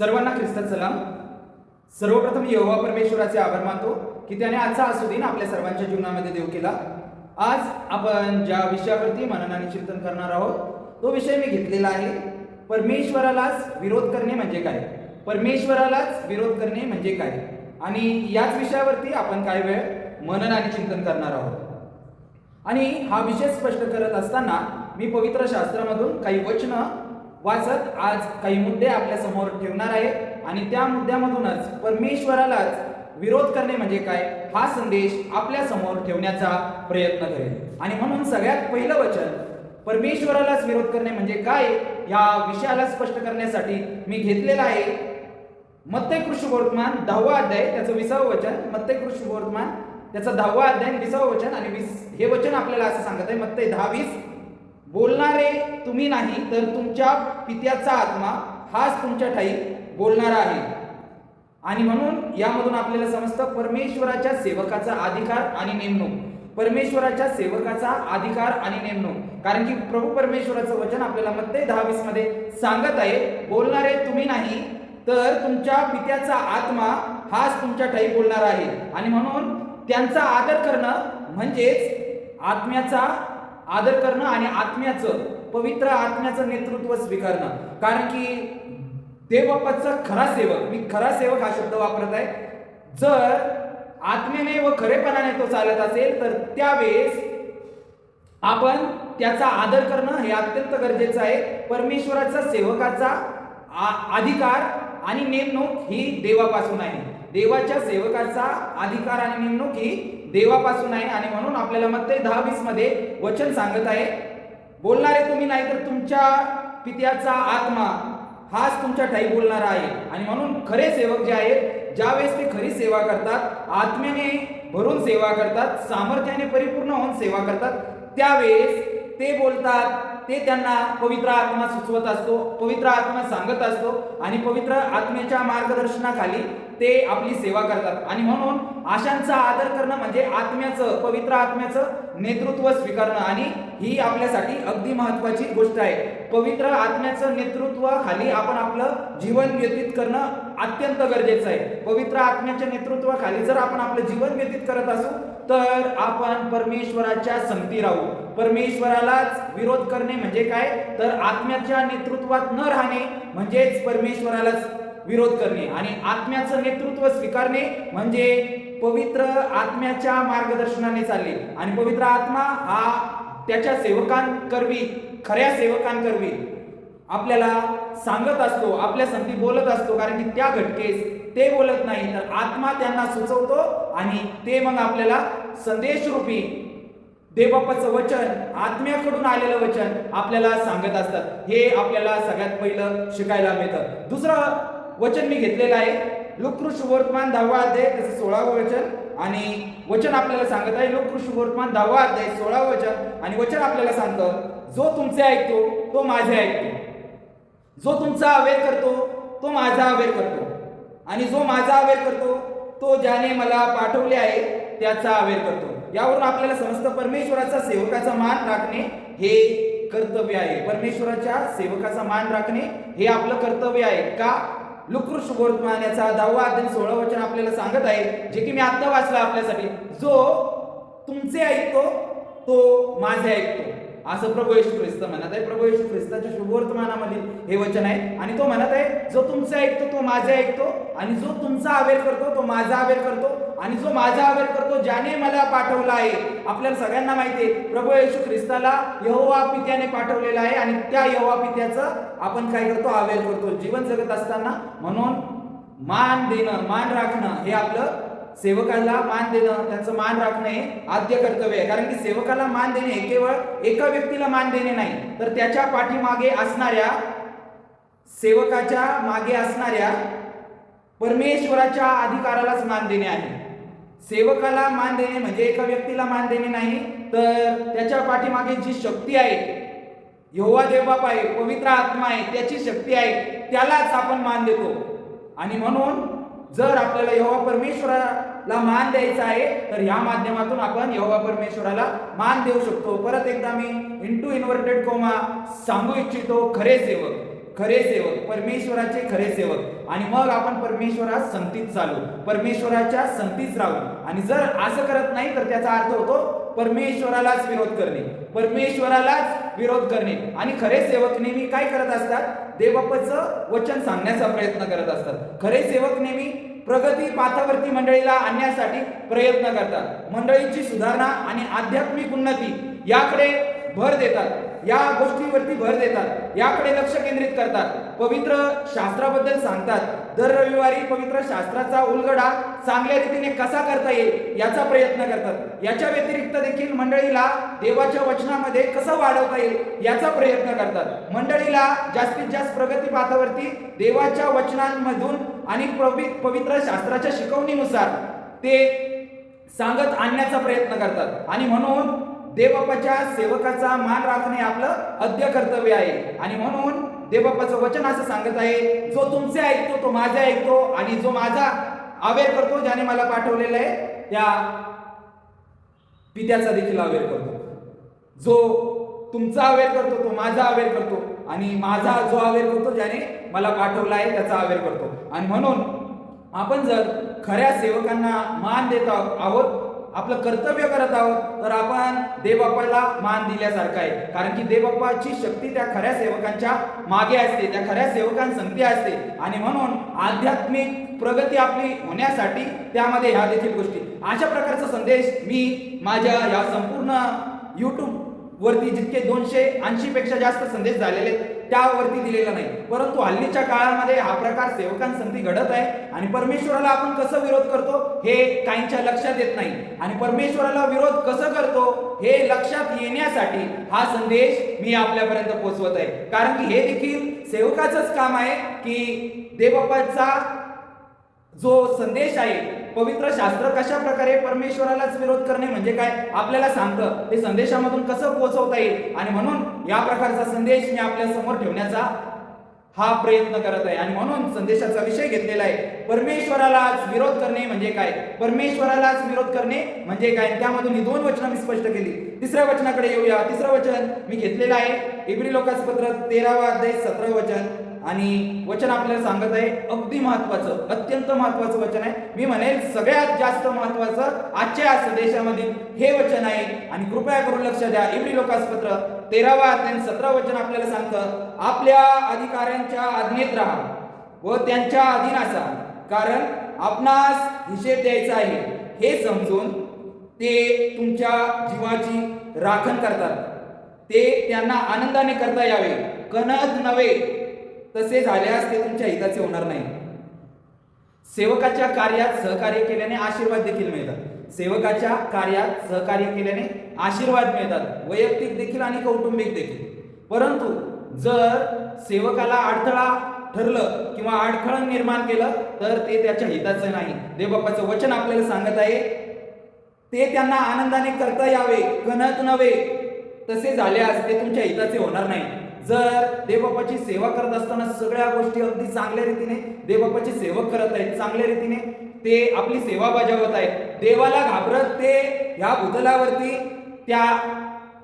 सर्वांना ख्रिस्तात सलाम. सर्वप्रथम यहोवा परमेश्वराचे आभार मानतो की त्याने आजचा असू दिन आपल्या सर्वांच्या जीवनामध्ये देव केला. आज आपण ज्या विषयावरती मनन आणि चिंतन करणार आहोत तो विषय मी घेतलेला आहे. परमेश्वरालाच विरोध करणे म्हणजे काय? परमेश्वरालाच विरोध करणे म्हणजे काय? आणि याच विषयावरती आपण काही वेळ मनन आणि चिंतन करणार आहोत. आणि हा विषय स्पष्ट करत असताना मी पवित्र शास्त्रामधून काही वचनं वाचत आज काही मुद्दे आपल्यासमोर ठेवणार आहे. आणि त्या मुद्द्यामधूनच परमेश्वरालाच विरोध करणे म्हणजे काय? हा संदेश आपल्यासमोर ठेवण्याचा प्रयत्न करेल. आणि म्हणून सगळ्यात पहिलं वचन परमेश्वरालाच विरोध करणे म्हणजे काय? या विषयाला स्पष्ट करण्यासाठी मी घेतलेला आहे. मत्ते कृषी वर्तमान दहावा अध्याय त्याचं विसावं वचन. मत्ते कृषी वर्तमान त्याचं दहावा अध्याय विसावं वचन. आणि वीस हे वचन आपल्याला असं सांगत आहे. मत्ते दहा वीस बोलणारे तुम्ही नाही तर तुमच्या पित्याचा आत्मा हाच तुमच्या ठाई बोलणारा आहे. आणि म्हणून यामधून आपल्याला समजतं परमेश्वराच्या सेवकाचा अधिकार आणि नेमणूक. परमेश्वराच्या सेवकाचा अधिकार आणि नेमणूक. कारण की प्रभू परमेश्वराचं वचन आपल्याला मध्ये दहावीसमध्ये सांगत आहे बोलणारे तुम्ही नाही तर तुमच्या पित्याचा आत्मा हाच तुमच्या ठाई बोलणार आहे. आणि म्हणून त्यांचा आदर करणं म्हणजेच आत्म्याचा आदर करणं आणि आत्म्याचं पवित्र आत्म्याचं नेतृत्व स्वीकारणं. कारण की देवबाप्पाचा खरा सेवक मी खरा सेवक हा शब्द वापरत आहे. जर आत्म्याने व खरेपणाने तो चालत असेल तर त्यावेळेस आपण त्याचा आदर करणं हे अत्यंत गरजेचं आहे. परमेश्वराचा सेवकाचा आ- अधिकार आणि नेमणूक ही देवापासून आहे. देवाच्या सेवकाचा अधिकार आणि नेमणूक ही देवापासून आहे आणि म्हणून आपल्याला मध्ये दहा वीसमध्ये वचन सांगत आहे. बोलणारे तुम्ही नाही तर तुमच्या पित्याचा आत्मा हाच तुमच्या ठाई बोलणारा आहे. आणि म्हणून खरे सेवक जे आहेत ज्यावेळेस ते खरी सेवा करतात आत्म्याने भरून सेवा करतात सामर्थ्याने परिपूर्ण होऊन सेवा करतात त्यावेळेस ते बोलतात ते त्यांना पवित्र आत्मा सुचवत असतो पवित्र आत्मा सांगत असतो आणि पवित्र आत्म्याच्या मार्गदर्शनाखाली ते आपली सेवा करतात. आणि म्हणून आशांचा आदर करणं म्हणजे आत्म्याचं पवित्र आत्म्याचं नेतृत्व स्वीकारणं. आणि ही आपल्यासाठी अगदी महत्वाची गोष्ट आहे. पवित्र आत्म्याचं नेतृत्व खाली आपण आपलं जीवन व्यतीत करणं अत्यंत गरजेचं आहे. पवित्र आत्म्याच्या नेतृत्वाखाली जर आपण आपलं जीवन व्यतीत करत असू तर आपण परमेश्वराच्या संगती राहू. परमेश्वरालाच विरोध करणे म्हणजे काय? तर आत्म्याच्या नेतृत्वात न राहणे म्हणजेच परमेश्वरालाच विरोध करणे आणि आत्म्याचं नेतृत्व स्वीकारणे म्हणजे पवित्र आत्म्याच्या मार्गदर्शनाने चालले आणि पवित्र आत्मा हा त्याच्या सेवकांकरवी खऱ्या सेवकांकरवी आपल्याला सांगत असतो आपल्या संधी बोलत असतो कारण की त्या घटकेस ते बोलत नाही तर आत्मा त्यांना सुचवतो आणि ते मग आपल्याला संदेश रूपी देवबाप्पाचं वचन आत्म्याकडून आलेलं वचन आपल्याला सांगत असतात. हे आपल्याला सगळ्यात पहिलं शिकायला मिळतं. दुसरं वचन मी घेतलेलं आहे. लोककृष्ण वर्तमान दहावा अध्याय त्याचं सोळावं वचन. आणि वचन आपल्याला सांगत आहे लोककृष्ण वर्तमान दहावा अध्याय सोळावं वचन. आणि वचन आपल्याला सांगतं जो तुमचे ऐकतो तो माझे ऐकतो. जो तुमचा अवेर करतो तो माझा अवेर करतो. आणि जो माझा अवेर करतो तो ज्याने मला पाठवले आहे त्याचा अवेर करतो. यावरून आपल्याला समजतं परमेश्वराचा सेवकाचा मान राखणे हे कर्तव्य आहे. परमेश्वराच्या सेवकाचा मान राखणे हे आपलं कर्तव्य आहे. का? लुकृष वर्तमान दहावा अध्याय सोळा वचन आपल्याला सांगत आहे जे की मी आत्ता वाचलं आपल्यासाठी. जो तुमचे ऐकतो तो माझे ऐकतो. असं प्रभू येशू ख्रिस्त म्हणत आहे. प्रभू येशू ख्रिस्ताच्या शुभवर्तमानामधील हे वचन आहे. आणि तो म्हणत आहे जो तुमचा ऐकतो तो माझा ऐकतो. आणि जो तुमचा आवेर करतो तो माझा आवेर करतो. आणि जो माझा आवेर करतो ज्याने मला पाठवला आहे. आपल्याला सगळ्यांना माहिती आहे प्रभू येशू ख्रिस्ताला यहोवा पित्याने पाठवलेला आहे. आणि त्या यहोवा पित्याचं आपण काय करतो? आवेर करतो. जीवन जगत असताना म्हणून मान देणं मान राखणं हे आपलं सेवकाला मान देणं त्यांचं मान राखणं हे आद्य कर्तव्य आहे. कारण की सेवकाला मान देणे हे केवळ एका व्यक्तीला मान देणे नाही तर त्याच्या पाठीमागे असणाऱ्या सेवकाच्या मागे असणाऱ्या परमेश्वराच्या अधिकारालाच मान देणे आहे. सेवकाला मान देणे म्हणजे एका व्यक्तीला मान देणे नाही तर त्याच्या पाठीमागे जी शक्ती आहे यहोवा देवबाप आहे पवित्र आत्मा आहे त्याची शक्ती आहे त्यालाच आपण मान देतो. आणि म्हणून जर आपल्याला यहोवा परमेश्वराला मान द्यायचा आहे तर ह्या माध्यमातून आपण यहोवा परमेश्वराला मान देऊ शकतो. परत एकदा मी इंटू इन्व्हर्टेड कोमा सांगू इच्छितो खरे सेवक खरे सेवक परमेश्वराचे खरे सेवक. आणि मग आपण परमेश्वरात संगतीत चालू परमेश्वराच्या संगतीत राहू. आणि जर असं करत नाही तर त्याचा अर्थ होतो परमेश्वरालाच विरोध करणे. परमेश्वरालाच विरोध करणे. आणि खरे सेवक नेहमी काय करत असतात? देवबापाचं वचन सांगण्याचा प्रयत्न करत असतात. खरे सेवक नेहमी प्रगती पाथावरती मंडळीला आणण्यासाठी प्रयत्न करतात. मंडळीची सुधारणा आणि आध्यात्मिक उन्नती याकडे भर देतात. या गोष्टीवरती भर देतात. याकडे लक्ष केंद्रित करतात. पवित्र शास्त्राबद्दल सांगतात. दर रविवारी पवित्र शास्त्राचा उलगडा चांगल्या रीतीने कसा करता येईल याचा प्रयत्न करतात. याच्या व्यतिरिक्त देखील मंडळीला देवाच्या वचनामध्ये कसं वाढवता येईल याचा प्रयत्न करतात. मंडळीला जास्तीत जास्त प्रगती पाथावरती देवाच्या वचनांमधून आणि पवि- पवित्र शास्त्राच्या शिकवणीनुसार ते सांगत आणण्याचा प्रयत्न करतात. आणि म्हणून देवबापाच्या सेवकाचा मान राखणे आपलं अद्य कर्तव्य आहे. आणि म्हणून देवबापाचं वचन असं सांगत आहे जो तुमचे ऐकतो तो माझा ऐकतो आणि जो माझा अवेर करतो ज्याने मला पाठवलेलं आहे त्या पित्याचा देखील अवेर करतो. जो तुमचा अवेर करतो तो माझा अवेर करतो आणि माझा जो अवेर करतो ज्याने मला पाठवला आहे त्याचा अवेर करतो. आणि म्हणून आपण जर खऱ्या सेवकांना मान देत आहोत आपलं कर्तव्य करत आहोत तर आपण देवबापाला मान दिल्यासारखं आहे. कारण की देवबापाची शक्ती त्या खऱ्या सेवकांच्या मागे असते त्या खऱ्या सेवकांसंगती असते. आणि म्हणून आध्यात्मिक प्रगती आपली होण्यासाठी त्यामध्ये ह्या देखील गोष्टी. अशा प्रकारचा संदेश मी माझ्या या संपूर्ण युट्यूब वरती जितके दोनशे ऐंशी पेक्षा जास्त संदेश झालेले त्यावरती दिलेला नाही. परंतु हल्लीच्या काळामध्ये हा प्रकार सेवकांसंधी घडत आहे आणि परमेश्वराला आपण कसं विरोध करतो हे काहींच्या लक्षात येत नाही. आणि परमेश्वराला विरोध कसं करतो हे लक्षात येण्यासाठी हा संदेश मी आपल्यापर्यंत पोहोचवत आहे. कारण की हे देखील सेवकाचंच काम आहे की देवबापाचा जो संदेश आहे पवित्र शास्त्र कशा प्रकारे परमेश्वरालाच विरोध करणे म्हणजे काय? आपल्याला सांगतं. ते संदेशामधून कसं पोहोचवता येईल? आणि म्हणून या प्रकारचा संदेश मी आपल्यासमोर ठेवण्याचा हा प्रयत्न करत आहे. आणि म्हणून संदेशाचा विषय घेतलेला आहे. परमेश्वरालाच विरोध करणे म्हणजे काय? परमेश्वरालाच विरोध करणे म्हणजे काय? त्यामधून ही दोन वचनं मी स्पष्ट केली. तिसऱ्या वचनाकडे येऊया. तिसरं वचन मी घेतलेलं आहे. इब्री लोकांचं पत्र तेरावा अध्याय सतरा वचन. आणि वचन आपल्याला सांगत आहे अगदी महत्वाचं अत्यंत महत्वाचं वचन आहे. मी म्हणेल सगळ्यात जास्त महत्वाचं आजच्या या संदेशामधील हे वचन आहे. आणि कृपया करून लक्ष द्या एवढी लोकासपत्र तेरावा अध्याय सतरा वचन आपल्याला सांगतं आपल्या अधिकाऱ्यांच्या आज्ञेत राहा व त्यांच्या अधीन असा. कारण आपणास हिशेब द्यायचा आहे. हे समजून ते तुमच्या जीवाची राखण करतात. ते त्यांना आनंदाने करता यावे. कणत नव्हे तसे झाल्यास ते तुमच्या हिताचे होणार नाही. सेवकाच्या कार्यात सहकार्य केल्याने आशीर्वाद देखील मिळतात. सेवकाच्या कार्यात सहकार्य केल्याने आशीर्वाद मिळतात. वैयक्तिक देखील आणि कौटुंबिक देखील. परंतु जर सेवकाला अडथळा ठरलं किंवा अडखळण निर्माण केलं तर ते त्याच्या हिताचं नाही. देवबापाचं वचन आपल्याला सांगत आहे ते त्यांना आनंदाने करता यावे कणत नव्हे. तसे झाल्यास ते तुमच्या हिताचे होणार नाही. जर देवबापाची सेवा करत असताना सगळ्या गोष्टी अगदी चांगल्या रीतीने देवबापाचे सेवक करत आहेत चांगल्या रीतीने ते आपली सेवा बजावत आहेत. देवाला घाबरत ते ह्या भूतलावरती त्या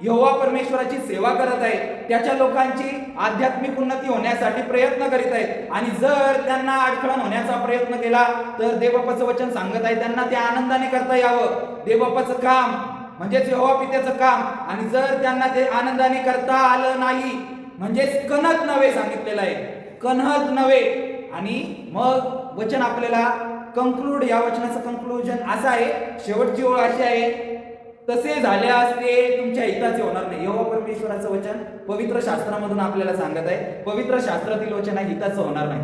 यहोवा परमेश्वराची सेवा करत आहेत. त्याच्या लोकांची आध्यात्मिक उन्नती होण्यासाठी प्रयत्न करीत आहेत. आणि जर त्यांना अडखळण होण्याचा प्रयत्न केला तर देवबापाचं वचन सांगत आहे त्यांना ते आनंदाने करता यावं. देवबापाचं काम म्हणजेच यहोवा पित्याचं काम. आणि जर त्यांना ते आनंदाने करता आलं नाही म्हणजेच कणत नव्हे सांगितलेलं आहे. कनक नव्हे. आणि मग वचन आपल्याला कंक्लूड या वचनाचं कंक्लुजन असं आहे. शेवटची ओळ अशी आहे. तसे झाल्यास ते तुमच्या हिताचे होणार नाही. यहोवा परमेश्वराचं वचन पवित्र शास्त्रामधून आपल्याला सांगत आहे. पवित्र शास्त्रातील वचन आहे हिताचं होणार नाही.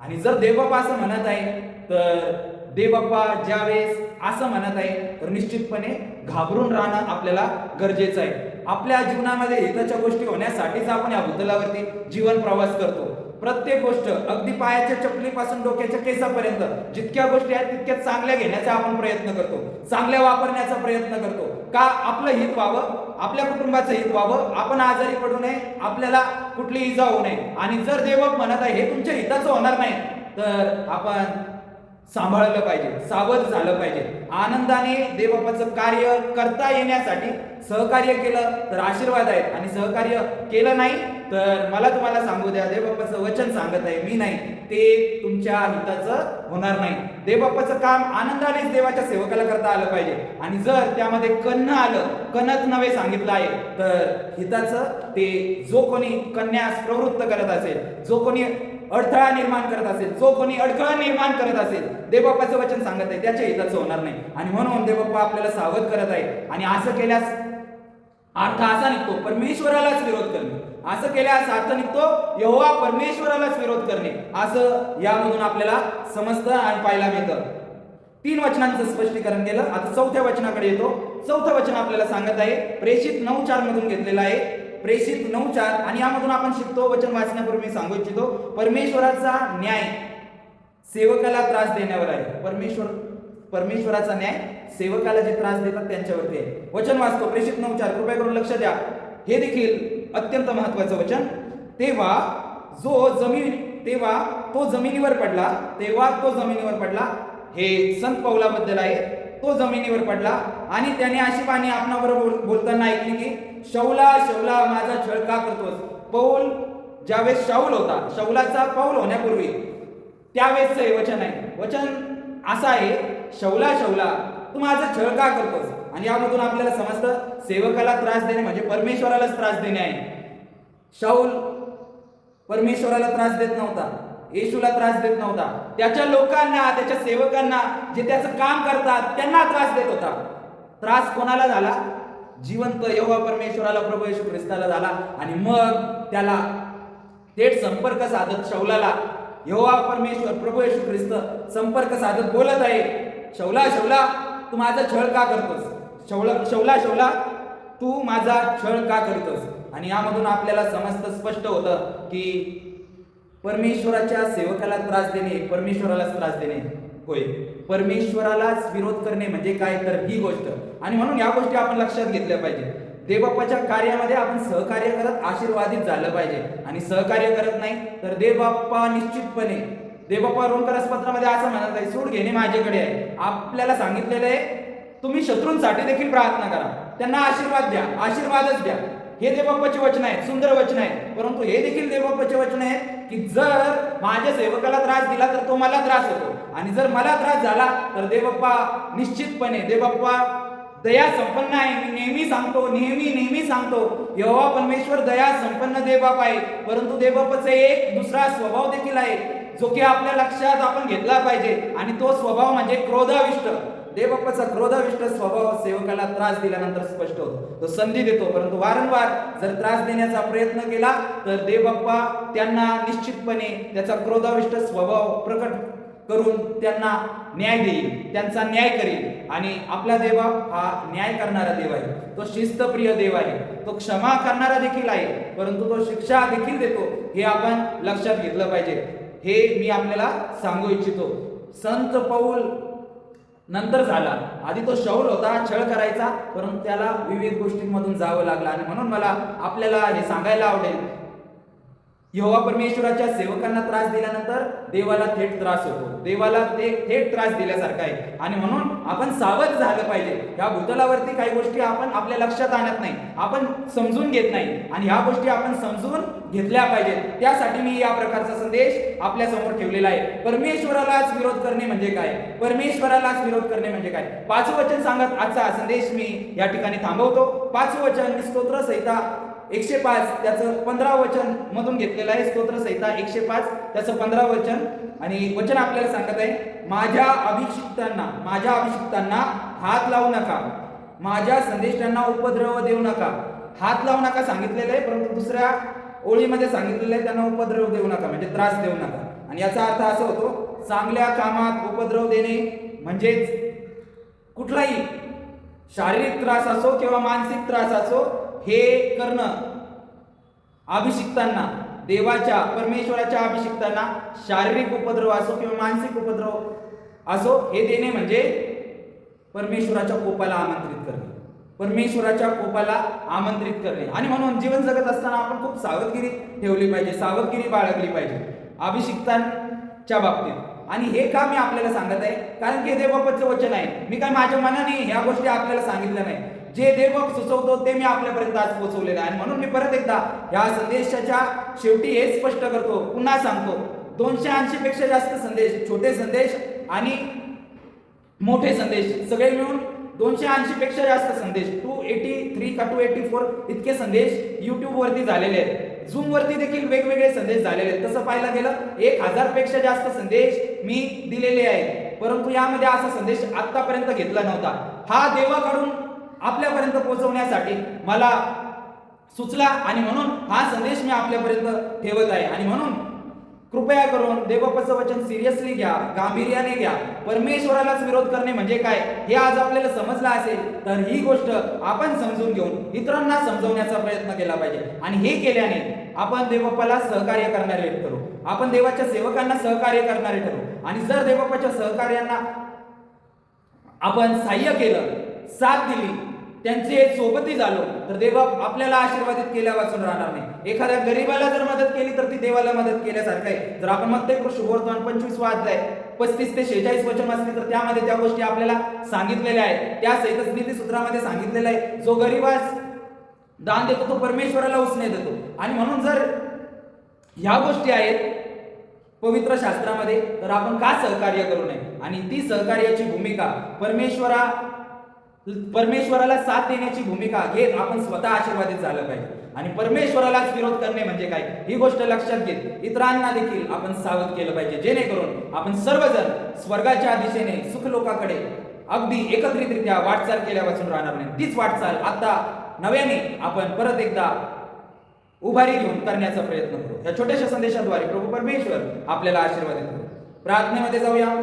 आणि जर देवबापा असं म्हणत आहे तर देवबाप्पा ज्यावेळेस असं म्हणत आहे तर निश्चितपणे घाबरून राहणं आपल्याला गरजेचं आहे. आपल्या जीवनामध्ये हिताच्या गोष्टी होण्यासाठीच आपण या भूतलावरती जीवन प्रवास करतो. प्रत्येक गोष्ट अगदी पायाच्या चपलीपासून डोक्याच्या केसापर्यंत जितक्या गोष्टी आहेत तितक्या चांगल्या घेण्याचा आपण प्रयत्न करतो. चांगल्या वापरण्याचा प्रयत्न करतो. का आपलं हित व्हावं? आपल्या कुटुंबाचं हित व्हावं? आपण आजारी पडू नये? आपल्याला कुठली इजा होऊ नये? आणि जर देवक म्हणत आहे हे तुमच्या हिताचं होणार नाही तर आपण सांभाळलं पाहिजे सावध झालं पाहिजे. आनंदाने देवबापाचं कार्य करता येण्यासाठी सहकार्य केलं तर आशीर्वाद आहेत. आणि सहकार्य केलं नाही तर मला तुम्हाला सांगू द्या देवबापाचं वचन सांगत आहे मी नाही. ते तुमच्या हिताचं होणार नाही. देवबापाचं काम आनंदानेच देवाच्या सेवकाला करता आलं पाहिजे. आणि जर त्यामध्ये कन्न आलं कनत नव्हे सांगितलं आहे तर हिताचं ते जो कोणी कन्यास प्रवृत्त करत असेल जो कोणी अडथळा निर्माण करत असेल जो कोणी अडथळा निर्माण करत असेल देवबाप्पाचं वचन सांगत आहे त्याच्या हिताचं होणार नाही. आणि म्हणून देवबाप्पा आपल्याला सावध करत आहे आणि असं केल्यास अर्थ असा निघतो परमेश्वरालाच विरोध करणे. असं केल्यास अर्थ निघतो यहोवा परमेश्वरालाच विरोध करणे. असं यामधून आपल्याला समजतं आणि पाहायला मिळतं. तीन वचनांचं स्पष्टीकरण केलं. आता चौथ्या वचनाकडे येतो. चौथं वचन आपल्याला सांगत आहे प्रेषित नऊ चार मधून घेतलेलं आहे. प्रेषित नऊ चार आणि यामधून आपण शिकतो वचन वाचण्यापूर्वी मी सांगू इच्छितो परमेश्वराचा न्याय सेवकाला त्रास देण्यावर आहे. परमेश्वर परमेश्वराचा न्याय सेवकाला जे त्रास देतात त्यांच्यावरती आहे. वचन वाचतो प्रेषित नऊ चार कृपया करून लक्ष द्या. हे देखील अत्यंत महत्वाचं वचन. तेव्हा जो जमीन तेव्हा तो जमिनीवर पडला तेव्हा तो जमिनीवर पडला हे संत पौलाबद्दल आहे. तो जमिनीवर पडला आणि त्याने अशी पाणी आपणाबरोबर बोल- बोलताना ऐकली की शौला शौला माझा छळ का करतोस. पौल ज्यावेळेस शाऊल होता शौलाचा पौल होण्यापूर्वी त्यावेळेस हे वचन आहे. वचन असं आहे शौला शौला तू माझा छळ का करतोस. आणि यामधून आपल्याला समजतं सेवकाला त्रास देणे म्हणजे परमेश्वरालाच त्रास देणे आहे. शाऊल परमेश्वराला त्रास देत नव्हता. येशूला त्रास देत नव्हता. त्याच्या लोकांना त्याच्या सेवकांना जे त्याचं काम करतात त्यांना त्रास देत होता. त्रास कोणाला झाला? जिवंत योगा परमेश्वराला प्रभू येशू ख्रिस्ताला झाला. आणि मग त्याला थेट संपर्क साधत शौलाला योवा परमेश्वर प्रभू येशू ख्रिस्त संपर्क साधत बोलत आहे. शौला शौला तू माझा छळ का करतोस? शौला शौला शौला तू माझा छळ का करतोस? आणि यामधून आपल्याला समजतं स्पष्ट होतं की परमेश्वराच्या सेवकाला त्रास देणे परमेश्वरालाच त्रास देणे होय. परमेश्वरालाच विरोध करणे म्हणजे काय? तर ही गोष्ट. आणि म्हणून या गोष्टी आपण लक्षात घेतल्या पाहिजे. देवबाप्पाच्या कार्यामध्ये आपण सहकार्य करत आशीर्वादित झालं पाहिजे. आणि सहकार्य करत नाही तर देवबाप्पा निश्चितपणे देवबाप्पा रोमकरस पत्रामध्ये असं म्हणत आहे सूड घेणे माझ्याकडे आहे. आपल्याला सांगितलेलं आहे तुम्ही शत्रूंसाठी देखील प्रार्थना करा. त्यांना आशीर्वाद द्या आशीर्वादच द्या. हे देवबाप्पाचे वचन आहे सुंदर वचन आहे परंतु हे देखील देवबाप्पाचे वचन आहे की जर माझ्या सेवकाला त्रास दिला तर तो मला त्रास होतो. आणि जर मला त्रास झाला तर देवबाप्पा निश्चितपणे देवबाप्पा दया संपन्न आहे. मी नेहमी सांगतो नेहमी नेहमी सांगतो यहोवा परमेश्वर दया संपन्न देवबाप आहे. परंतु देवबापाचा एक दुसरा स्वभाव देखील आहे जो की आपल्या लक्षात आपण घेतला पाहिजे. आणि तो स्वभाव म्हणजे क्रोधाविष्ट. देवबाप्पाचा क्रोधाविष्ट स्वभाव सेवकाला त्रास दिल्यानंतर स्पष्ट होतो. तो संधी देतो परंतु वारंवार जर त्रास देण्याचा प्रयत्न केला तर देवबाप्पा त्यांना निश्चितपणे त्याचा क्रोधाविष्ट स्वभाव प्रकट करून त्यांना न्याय देईल त्यांचा न्याय करेल. आणि आपला देवबाप हा न्याय करणारा देव आहे. तो शिस्तप्रिय देव आहे. तो क्षमा करणारा देखील आहे परंतु तो शिक्षा देखील देतो. हे आपण लक्षात घेतलं पाहिजे. हे मी आपल्याला सांगू इच्छितो. संत पौल नंतर झाला. आधी तो शौल होता छळ करायचा परंतु त्याला विविध गोष्टींमधून जावं लागलं. आणि म्हणून मला आपल्याला हे सांगायला आवडेल. यहोवा परमेश्वराच्या सेवकांना त्रास दिल्यानंतर देवाला थेट त्रास होतो. देवाला ते थेट त्रास दिल्यासारखा आहे. आणि म्हणून आपण सावध झालं पाहिजे. ह्या भूतलावरती काही गोष्टी आपण आपल्या लक्षात आणत नाही. आपण समजून घेत नाही. आणि ह्या गोष्टी आपण समजून घेतल्या पाहिजेत. त्यासाठी मी या प्रकारचा संदेश आपल्यासमोर ठेवलेला आहे. परमेश्वरालाच विरोध करणे म्हणजे काय? परमेश्वरालाच विरोध करणे म्हणजे काय? पाच वचन सांगत आजचा संदेश मी या ठिकाणी थांबवतो. पाच वचन स्तोत्र संहिता एकशे पाच त्याचं पंधरा वचन मधून घेतलेलं आहे. स्तोत्र संहिता एकशे पाच त्याचं पंधरा वचन आणि वचन आपल्याला सांगत आहे माझ्या अभिषिक्तांना माझ्या अभिषिक्तांना हात लावू नका. माझ्या संदेशांना उपद्रव देऊ नका. हात लावू नका सांगितलेलं आहे परंतु दुसऱ्या ओळीमध्ये सांगितलेलं आहे त्यांना उपद्रव देऊ नका म्हणजे त्रास देऊ नका. आणि याचा अर्थ असा होतो चांगल्या कामात उपद्रव देणे म्हणजेच कुठलाही शारीरिक त्रास असो किंवा मानसिक त्रास असो हे करणं. अभिषिक्तांना देवाच्या परमेश्वराच्या अभिषिक्तांना शारीरिक उपद्रव असो किंवा मानसिक उपद्रव असो हे देणे म्हणजे परमेश्वराच्या कोपाला आमंत्रित करणे. परमेश्वराच्या कोपाला आमंत्रित करणे. आणि म्हणून जीवन जगत असताना आपण खूप सावधगिरी ठेवली पाहिजे सावधगिरी बाळगली पाहिजे अभिषिक्तां च्या बाबतीत. आणि हे का मी आपल्याला सांगत आहे? कारण की हे देवबापाचं वचन आहे. मी काय माझ्या मनाने ह्या गोष्टी आपल्याला सांगितल्या नाही जे देवक सुचवतो ते मी आपल्यापर्यंत आज पोहोचवलेलं आहे. म्हणून मी परत एकदा ह्या संदेशाच्या शेवटी हेच स्पष्ट करतो पुन्हा सांगतो. दोनशे ऐंशी पेक्षा जास्त संदेश छोटे संदेश आणि मोठे संदेश सगळे मिळून दोनशे ऐंशी पेक्षा जास्त संदेश. टू एटी थ्री का टू एटी फोर इतके संदेश युट्यूब वरती झालेले आहेत. झूम वरती देखील वेगवेगळे संदेश झालेले आहेत. तसं पाहायला गेलं एक हजारपेक्षा जास्त संदेश मी दिलेले आहेत. परंतु यामध्ये असा संदेश आतापर्यंत घेतला नव्हता. हा देवाकडून आपल्यापर्यंत पोहोचवण्यासाठी मला सुचला आणि म्हणून हा संदेश मी आपल्यापर्यंत ठेवत आहे. आणि म्हणून कृपया करून देवबापाचं वचन सिरियसली घ्या गांभीर्याने घ्या. परमेश्वरालाच विरोध करणे म्हणजे काय? हे आज आपल्याला समजलं असेल तर ही गोष्ट आपण समजून घेऊन इतरांना समजवण्याचा प्रयत्न केला पाहिजे. आणि हे केल्याने आपण देवप्पाला सहकार्य करणारे ठरू. आपण देवाच्या सेवकांना सहकार्य करणारे ठरू. आणि जर देवप्पाच्या सहकार्यांना आपण सहाय्य केलं साथ दिली त्यांचे सोबती झालो. तर देव आपल्याला आशीर्वादित केल्या वाचून राहणार नाही. एखाद्या गरीबाला जर मदत केली तर ती देवाला मदत केल्यासारखं आहे. जर आपण म्हणतोय शुभवर्तमान पंचवीस वाजलाय पस्तीस ते शेहेचाळीस वचन वाचले तर त्यामध्ये त्या गोष्टी आपल्याला सांगितलेल्या आहेत. त्या सहितच नीती सूत्रामध्ये सांगितलेलं आहे जो गरीबास दान देतो तो परमेश्वराला उसने देतो. आणि म्हणून जर ह्या गोष्टी आहेत पवित्र शास्त्रामध्ये तर आपण का सहकार्य करू नये? आणि ती सहकार्याची भूमिका परमेश्वरा परमेश्वराला साथ देण्याची भूमिका घेत आपण स्वतः आशीर्वादित झालं पाहिजे. आणि परमेश्वरालाच विरोध करणे म्हणजे काय? ही गोष्ट लक्षात घेत इतरांना देखील आपण सावध केलं पाहिजे. जेणेकरून आपण सर्वजण स्वर्गाच्या दिशेने सुखलोकाकडे अगदी एकत्रितरित्या वाटचाल केल्यापासून राहणार नाही. तीच वाटचाल आता नव्याने आपण परत एकदा उभारी घेऊन करण्याचा प्रयत्न करू. या छोट्याशा संदेशाद्वारे प्रभू परमेश्वर आपल्याला आशीर्वाद देतो प्रार्थनेमध्ये जाऊया.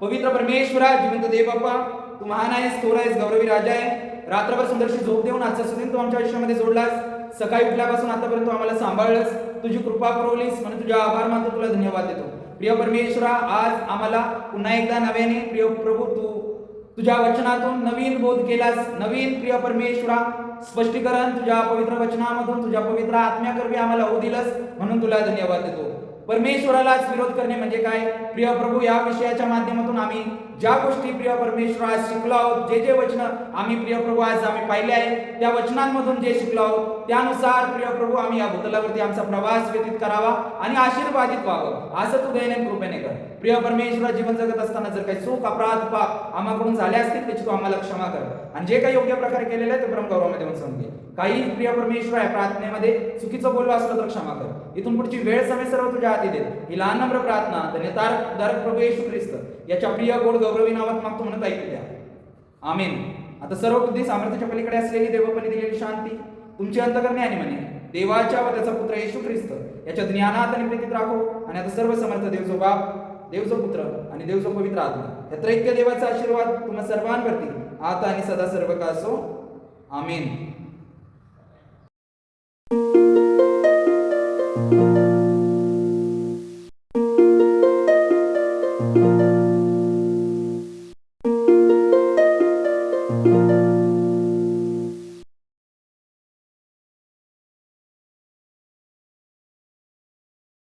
पवित्र परमेश्वरा जिवंत देव बाप्पा तू महान आहेस थोर आहेस गौरवी राजा आहे. रात्रभर सुंदरशी झोप देऊन आजचा सुदीन तू आमच्या आयुष्यामध्ये जोडलास. सकाळी उठल्यापासून आतापर्यंत आम्हाला सांभाळलंस. तुझी कृपा पुरवलीस म्हणून तुझ्या आभार मानतो तुला धन्यवाद देतो. प्रिय परमेश्वरा आज आम्हाला पुन्हा एकदा नव्याने प्रिय प्रभू तू तुझ्या वचनातून नवीन बोध केलास. नवीन प्रिय परमेश्वरा स्पष्टीकरण तुझ्या पवित्र वचनामधून तुझ्या पवित्र आत्म्याकरवी आम्हाला होऊ दिलंस म्हणून तुला धन्यवाद देतो. परमेश्वरालाच विरोध करणे म्हणजे काय? प्रिय प्रभू या विषयाच्या माध्यमातून आम्ही ज्या गोष्टी प्रिय परमेश्वर आज शिकलो आहोत जे जे वचन आम्ही प्रिय प्रभू आज आम्ही पाहिले आहे त्या वचनांमधून जे शिकलो आहोत त्यानुसार प्रिय प्रभू आम्ही या भूतलावरती आमचा प्रवास व्यतीत करावा आणि आशीर्वादित व्हावं. असं तू दैनंद कृपेने कर. प्रिय परमेश्वर जीवन जगत असताना जर काही चूक अपराध पाप आम्हाकडून झाले असतील त्याची तू आम्हाला क्षमा कर. आणि जे काही योग्य प्रकारे केलेलं आहे ते ब्रह्मगौरवामध्ये पण समजे काही प्रिय परमेश्वर आहे प्रार्थनेमध्ये चुकीचं बोललो असलं तर क्षमा कर. इथून पुढची वेळ समय सर्व तुझ्या हाती दे ही लहान नम्र प्रार्थना धन्यतार दर प्रभू येशू ख्रिस्त. याच्या प्रिय गोड गौरवी नावात मागतो म्हणत ऐकू द्या आमेन. आता सर्व बुद्धी सामर्थ्याच्या पलीकडे असलेली देवपणी दिलेली शांती. तुमची अंतकरणे आणि म्हणे देवाच्या व त्याचा पुत्र येशू ख्रिस्त. याच्या ज्ञानात आणि प्रीतीत राखो. आणि आता सर्व समर्थ देवचो बाप देवचो पुत्र आणि देवचो पवित्र आत्मा. या त्रैक्य देवाचा आशीर्वाद तुम्हा सर्वांवरती. आता आणि सदा सर्व का असो आमेन.